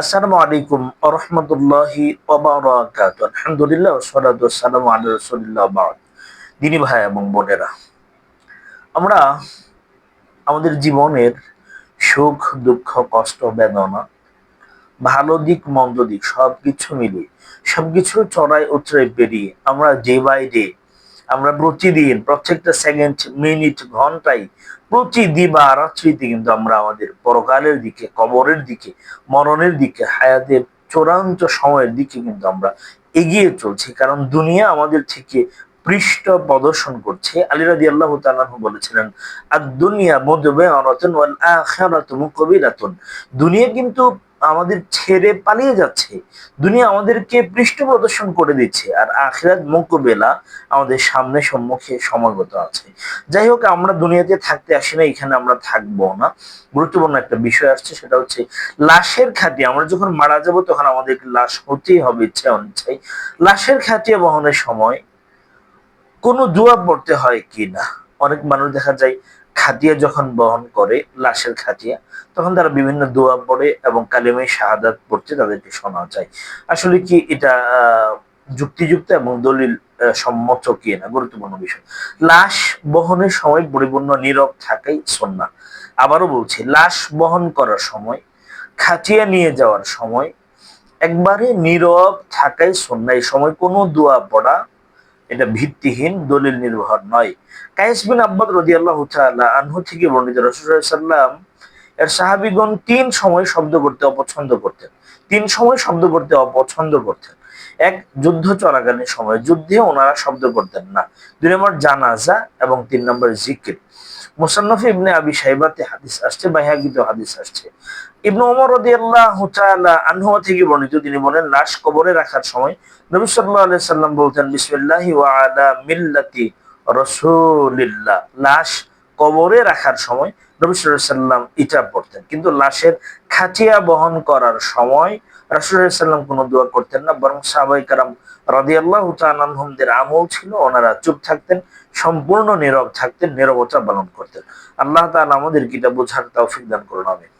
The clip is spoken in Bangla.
আসসালামু আলাইকুম দিনী এবং বোনেরা, আমরা আমাদের জীবনের সুখ, দুঃখ, কষ্ট, বেদনা, ভালো দিক, মন্দ দিক সবকিছু মিলিয়ে, সবকিছু চড়াই উতরাই পেরিয়ে আমরা ডে বাই ডে আমরা প্রতিদিন প্রত্যেকটা সেকেন্ড মিনিট ঘন্টায় প্রতি দিবা রাত্রিতে কিন্তু আমরা আমাদের পরকালের দিকে, কবরের দিকে, মরণের দিকে, হায়াতের চূড়ান্ত সময়ের দিকে কিন্তু আমরা এগিয়ে চলছি। কারণ দুনিয়া আমাদের থেকে পৃষ্ঠ প্রদর্শন করছে। আলী রাদি আল্লাহ বলেছিলেন আর দুনিয়া মুকবিলাতুন দুনিয়া কিন্তু আমাদের ছেড়ে পালিয়ে যাচ্ছে। দুনিয়া আমাদেরকে পৃষ্ঠ প্রদর্শন করে দিচ্ছে আর আখিরাত মুকবেলা আমাদের সামনে সম্মুখে সমাগত আছে। যাই হোক, আমরা দুনিয়াতে থাকতে আসি না, এখানে আমরা থাকব না। গুরুত্বপূর্ণ একটা বিষয় আসছে, সেটা হচ্ছে লাশের খাটিয়ে আমরা যখন মারা যাব, তখন আমাদেরকে লাশ হতেই হবে ইচ্ছা অনিচ্ছাই লাশের খাটিয়ে বহনের সময় কোনো দোয়া পড়তে হয় কি না অনেক মানুষ দেখা যায় খাতিয়া যখন বহন করে, লাশের খাটিয়া তখন তারা বিভিন্ন দোয়া পড়ে এবং কালিমে শাহাদাত পড়তে তাদেরকে শোনা যায়। আসলে কি এটা যুক্তিযুক্ত এবং দলিল সম্মত কি না? গুরুত্বপূর্ণ বিষয়। লাশ বহনের সময় পরিপূর্ণ নীরব থাকাই সন্না আবারও বলছি, লাশ বহন করার সময় খাটিয়া নিয়ে যাওয়ার সময়, একবারে নীরব থাকাই সন্না এই সময় কোনো দোয়া পড়া এটা ভিত্তিহীন, দলিল নির্ভর নয়। কায়েস বিন আব্বাদ রদি আল্লাহ আনহু থেকে বর্ণিত রসুল্লাম সাল্লাম এর সাহাবিগণ তিন সময় শব্দ করতে অপছন্দ করতেন। তিন সময় শব্দ করতে অপছন্দ করতেন। এক, যুদ্ধ চলাকালীন সময়, যুদ্ধে ওনারা শব্দ করতেন না। দুই নম্বর, জানাজা এবং তিন নম্বর, জিকির। মুসান্নফ ইবনে আবি সাইবাতে হাদিস আসছে বাইহাগিত হাদিস আসছে। ইবনু ওমর রাদিয়াল্লাহু তাআলা আনহু থেকে বর্ণিত, তিনি বলেন, লাশ কবরে রাখার সময় নবী সাল্লাল্লাহু আলাইহি সাল্লাম বলতেন, বিসমিল্লাহি ওয়া মিল্লাতি রাসূলিল্লাহ। লাশ কবরে রাখার সময় নবী সাল্লাল্লাহু সাল্লাম ইটা পড়তেন কিন্তু লাশের খাটিয়া বহন করার সময় রাসূলুল্লাহ সাল্লাম কোনো দোয়া করতেন না, বরং সাহাবাই কারাম রাদিয়াল্লাহু তাআলা আনহুমদের আমল ছিল, ওনারা চুপ থাকতেন, সম্পূর্ণ নীরব থাকতেন, নীরবতা পালন করতেন। আল্লাহ তাআলা আমাদের কিটা বোঝার তাও দান করুন, আমিন।